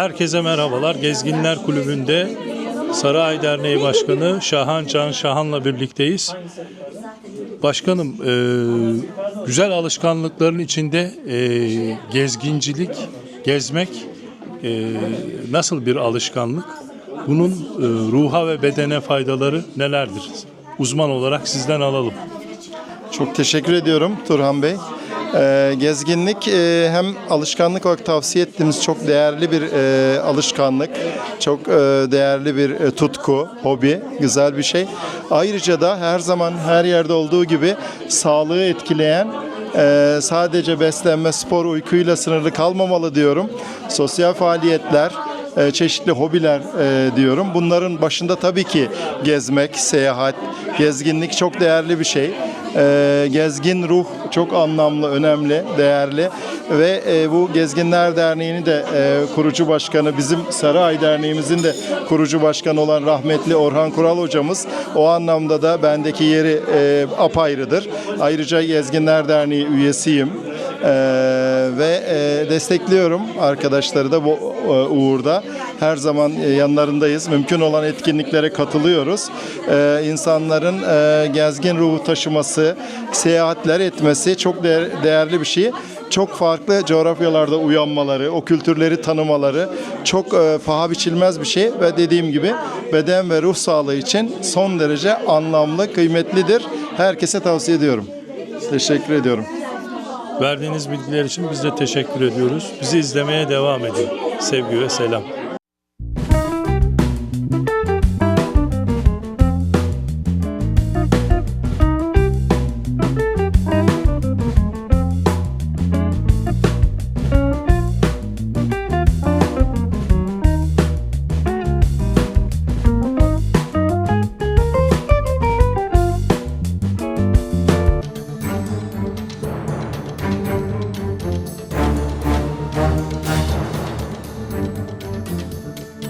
Herkese merhabalar. Gezginler Kulübü'nde Sarıay Derneği Başkanı Şahan Can Şahan'la birlikteyiz. Başkanım, e, güzel alışkanlıkların içinde e, gezgincilik, gezmek e, nasıl bir alışkanlık? Bunun e, ruha ve bedene faydaları nelerdir? Uzman olarak sizden alalım. Çok teşekkür ediyorum Turhan Bey. Ee, gezginlik e, hem alışkanlık olarak tavsiye ettiğimiz çok değerli bir e, alışkanlık, çok e, değerli bir tutku, hobi, güzel bir şey. Ayrıca da her zaman her yerde olduğu gibi sağlığı etkileyen sadece beslenme, spor, uykuyla sınırlı kalmamalı diyorum. Sosyal faaliyetler, çeşitli hobiler e, diyorum. Bunların başında tabii ki gezmek, seyahat, gezginlik çok değerli bir şey. E, gezgin ruh çok anlamlı, önemli, değerli ve e, bu Gezginler Derneği'ni de e, kurucu başkanı, bizim Sarıay Derneğimizin de kurucu başkanı olan rahmetli Orhan Kural hocamız o anlamda da bendeki yeri e, apayrıdır. Ayrıca Gezginler Derneği üyesiyim. Ee, ve e, destekliyorum arkadaşları da bu e, uğurda. Her zaman e, yanlarındayız. Mümkün olan etkinliklere katılıyoruz. Ee, insanların e, gezgin ruhu taşıması, seyahatler etmesi çok değer- değerli bir şey. Çok farklı coğrafyalarda uyanmaları, o kültürleri tanımaları çok e, paha biçilmez bir şey ve dediğim gibi beden ve ruh sağlığı için son derece anlamlı, kıymetlidir. Herkese tavsiye ediyorum. Teşekkür ediyorum. Verdiğiniz bilgiler için biz de teşekkür ediyoruz. Bizi izlemeye devam edin. Sevgi ve selam.